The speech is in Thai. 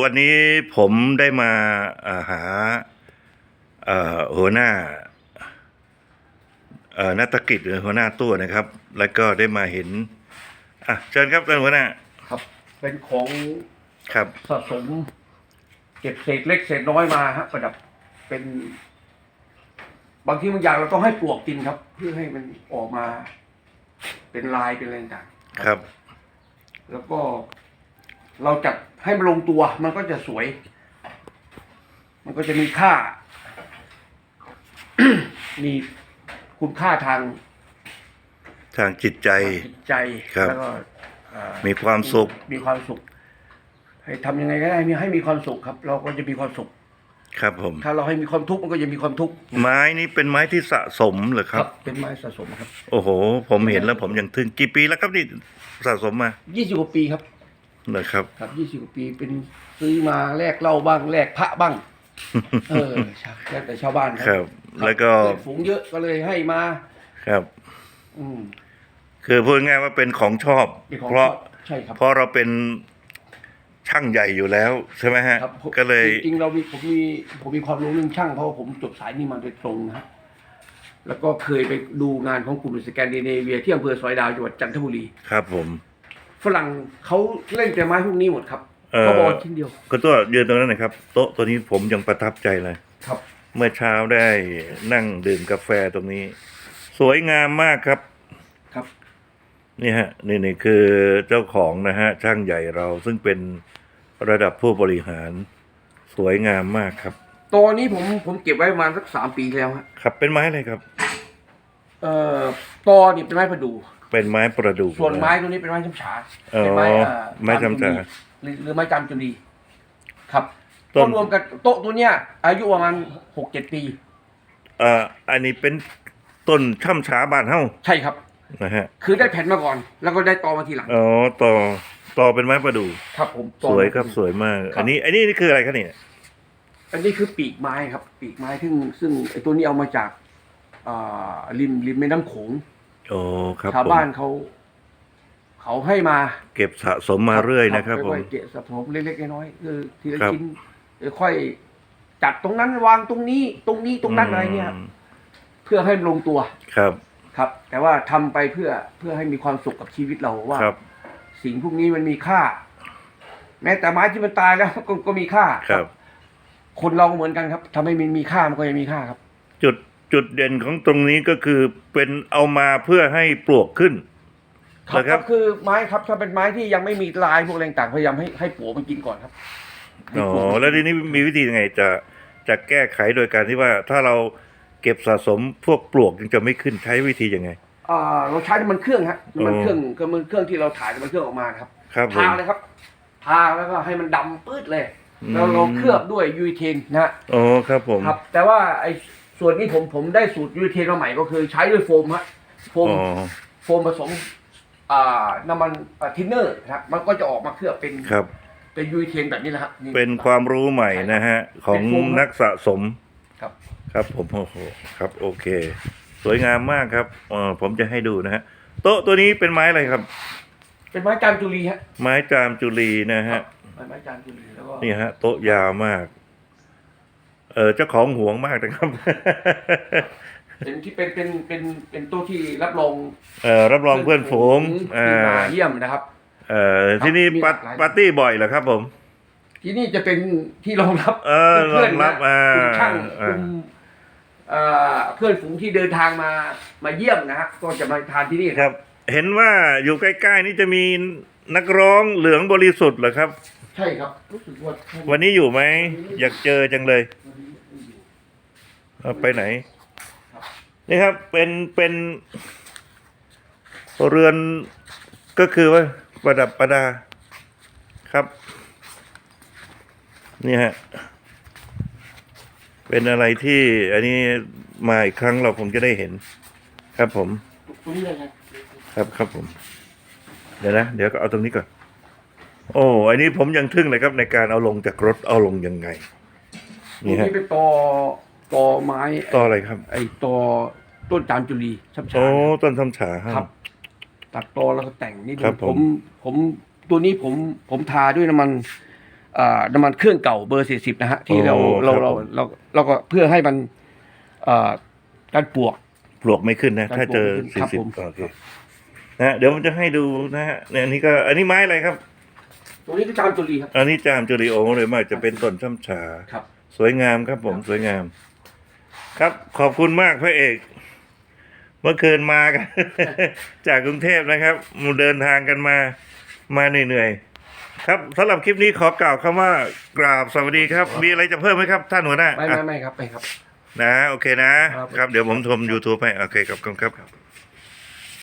วันนี้ผมได้มาอ่าหาเอ่อหัวหน้าเอ่อนักกิจหรือหัวหน้าตู้นะครับ แล้วก็ได้มาเห็นอะเชิญครับท่านหัวหน้าครับ เป็นของครับสะสมเก็บเศษเล็กเศษน้อยมาฮะประดับเป็น บางทีบางอย่างเราต้องให้ปลวกกินครับ เพื่อให้มันออกมา เป็นลายเป็นอะไรต่างครับๆแล้วก็ เราจัดให้มันลงตัว มันก็จะสวย มันก็จะมีค่า มีคุณค่าทางทางจิตใจ จิตใจครับ แล้วก็เอ่อมีความสุข มีความสุข ให้ทำยังไงก็ได้มีให้มีความสุขครับ เราก็จะมีความสุข ครับผม ถ้าเราให้มีความทุกข์มันก็จะมีความทุกข์ไม้นี้เป็นไม้ที่สะสมเหรอครับ เป็นไม้สะสมครับโอ้โห ผมเห็นแล้วผมยังทึ่งกี่ปีแล้วครับนี่สะสมมา ยี่สิบกว่าปีครับ เหรอครับครับยี่สิบกว่าปีเป็นซื้อมาแลกเหล้าบ้างแลกพระบ้าง เออใช่แล้วแต่ชาวบ้านครับแล้วก็เพื่อนฝูงเยอะก็เลยให้มา ครับ อืมคือพูดง่ายๆว่าเป็นของชอบเป็นของเพราะชอบใช่ครับ เพราะเราเป็นช่างใหญ่อยู่แล้วใช่ไหมฮะ ครับผมก็เลยจริงๆเรามีผมมีผมมีความรู้เรื่องช่างเพราะว่าผมจบสายนี้มาโดยตรงนะฮะแล้วก็เคยไปดูงานของกลุ่มสแกนดิเนเวียที่อำเภอสอยดาวจังหวัดจันทบุรี ครับผม ฝรั่งเขาเล่นแต่ไม้พวกนี้หมดครับเอ่อ เขาบอกชิ้นเดียวก็ตัวยืนตรงนั้นนะครับ โต๊ะตัวนี้ผมยังประทับใจเลย ครับ เมื่อเช้าได้นั่งดื่มกาแฟตรงนี้ สวยงามมากครับ ครับ นี่ฮะนี่นี่คือเจ้าของนะฮะช่างใหญ่เราซึ่งเป็นระดับผู้บริหาร สวยงามมากครับ ตัวนี้ผมผมเก็บไว้ประมาณสักสามปีแล้วฮะ ครับเป็นไม้อะไรครับ เอ่อตอนี่เป็นไม้ประดู่ เป็นไม้ประดู่ ส่วนไม้ตัวนี้เป็นไม้ช้ำฉาอ๋อเป็นไม้เอ่อไม้ช้ำฉาหรือหรือไม้จามจุลีครับต้นก็รวมกันโต๊ะตัวเนี้ย อายุประมาณหกเจ็ดปี เอ่ออันนี้เป็นต้นช่ำฉาบานเฮ้าใช่ครับ นะฮะคือได้แผ่นมาก่อน แล้วก็ได้ตอมาทีหลัง อ๋อต่อต่อเป็นไม้ประดู่ครับ ผมตอสวยครับสวยมากครับอันนี้ อันนี้นี่คืออะไรครับเนี่ย อันนี้คือปีกไม้ครับ ปีกไม้ซึ่งซึ่งไอ้ตัวนี้เอามาจากอ่าริมริมแม่น้ำโขง โอ้ครับชาวผมบ้านเขา เขาให้มาเก็บสะสมมาเรื่อยนะครับผม อยๆเกะสะสมเล็กๆน้อยๆคือทีละครับ ชิ้นเดี๋ยวค่อยจัดตรงนั้นวางตรงนี้ ตรงนี้ตรงนั้นอะไรเนี่ยมเพื่อให้มันลงตัวครับ ครับ แต่ว่าทำไปเพื่อเพื่อให้มีความสุขกับชีวิตเราว่า ครับ สิ่งพวกนี้มันมีค่า แม้แต่ไม้ที่มันตายแล้ว ก็ก็มีค่าครับ คนเราก็เหมือนกันครับทำให้มันมีค่ามันก็ยังมีค่าครับ จุด จุดเด่นของตรงนี้ก็คือเป็นเอามาเพื่อให้ปลวกขึ้น ครับนะครับ ก็คือไม้ครับถ้าเป็นไม้ที่ยังไม่มีลายพวกอะไรต่างๆพยายามให้ให้ปัวมันกินก่อนครับให้อ๋อปลวกมันกินแล้วทีนี้มีวิธียังไงจะจะแก้ไขโดยการที่ว่าถ้าเราเก็บสะสมพวกปลวกยังจะไม่ขึ้นใช้วิธียังไง อ่าเราใช้น้ำมันเครื่องฮะน้ำมันอ๋อเครื่องก็มันเครื่องที่เราถ่ายน้ำมันเครื่องออกมาครับ ครับผม ทาเลยครับ ทาแล้วก็ให้มันดำปื้ดเลยอืมแล้วเราเคลือบด้วยยูเทนนะฮะ อ๋อครับผม ครับ แต่ว่าไอ้ ส่วนนี้ผมผมได้สูตรยูเทนมาใหม่ก็คือใช้ด้วยโฟมฮะโฟมอ๋อ โฟมผสมอ่าน้ำมันทินเนอร์นะครับมันก็จะออกมาเคลือบเป็นครับ เป็นยูเทนแบบนี้แหละครับนี่ เป็นความรู้ใหม่นะฮะ ของเป็นโฟมครับนักสะสมครับ ครับผมโอ้โหครับ โอเค สวยงามมากครับเออผมจะให้ดูนะฮะ โต๊ะตัวนี้เป็นไม้อะไรครับ เป็นไม้จามจุลีฮะไม้จามจุลีนะฮะ ไม้จามจุลีแล้วก็นี่ฮะ โต๊ะยาวมาก เออเจ้าของห่วงมากนะครับเป็นที่เป็นเป็นเป็นเป็นตัวที่รับรองเออรับรองเพื่อนฝูงที่อ่ามาเยี่ยมนะครับ เออที่นี่มีปาหลากหลาย ปาร์ตี้บ่อยเหรอครับผม ที่นี่จะเป็นที่รองรับเออเพื่อนรองรับนะอ่ากลุ่มช่างอ่ากลุ่มเอ่อเพื่อนฝูงที่เดินทางมามาเยี่ยมนะฮะก็จะมาทานที่นี่ครับ เห็นว่าอยู่ใกล้ๆนี่จะมีนักร้องเหลืองบริสุทธิ์เหรอครับ ใช่ครับรู้สึกว่าวันนี้อยู่ไหม อยากเจอจังเลยเอาไปไหน นี่ครับเป็นเป็นเรือนก็คือว่าประดับประดาครับ นี่ฮะ เป็นอะไรที่อันนี้มาอีกครั้งเราคงจะได้เห็น ครับผม ตรงนี้เลยครับ ครับครับผม เดี๋ยวนะ เดี๋ยวก็เอาตรงนี้ก่อน โอ้อันนี้ผมยังทึ่งเลยครับในการเอาลงจากรถเอาลงยังไงตรงนี่ฮะนี้เป็นตอตอไม้ต่ออะไรครับ ไอ้ตอต้นจามจุลีชับชาโอ้ต้นทำฉาห้าครับ ตัดตอแล้วก็แต่งนี่ครับผมผมผมตัวนี้ผมผมทาด้วยน้ำมันอ่าน้ำมันเครื่องเก่าเบอร์สี่สิบนะฮะที่เราโอ้เราครับเราผมเราเราก็เพื่อให้มันอ่าการปลวก ปลวกไม่ขึ้นนะ ถ้าเจอครัสี่บสิบผม โอเคนะฮะเดี๋ยวผมจะให้ดูนะฮะเนี่ยอันนี้ก็อันนี้ไม้อะไรครับ ตรงนี้ก็จามจุลีครับ อันนี้จามจุริโอเลยมากจะเป็นต้นช่ำฉาครับ สวยงามครับผมสวยงาม ครับขอบคุณมากพระเอก เมื่อคืนมากัน จากกรุงเทพนะครับเดินทางกันมามาเหนื่อยๆครับสำหรับคลิปนี้ขอกล่าวคำว่ากราบสวัสดีครับ มีอะไรจะเพิ่มไหมครับท่านหัวหน้าไม่ไม่ไม่ครับไม่ครับ นะโอเคนะครับ ครับเดี๋ยวผมชม YouTube ให้โอเคครับครับครับ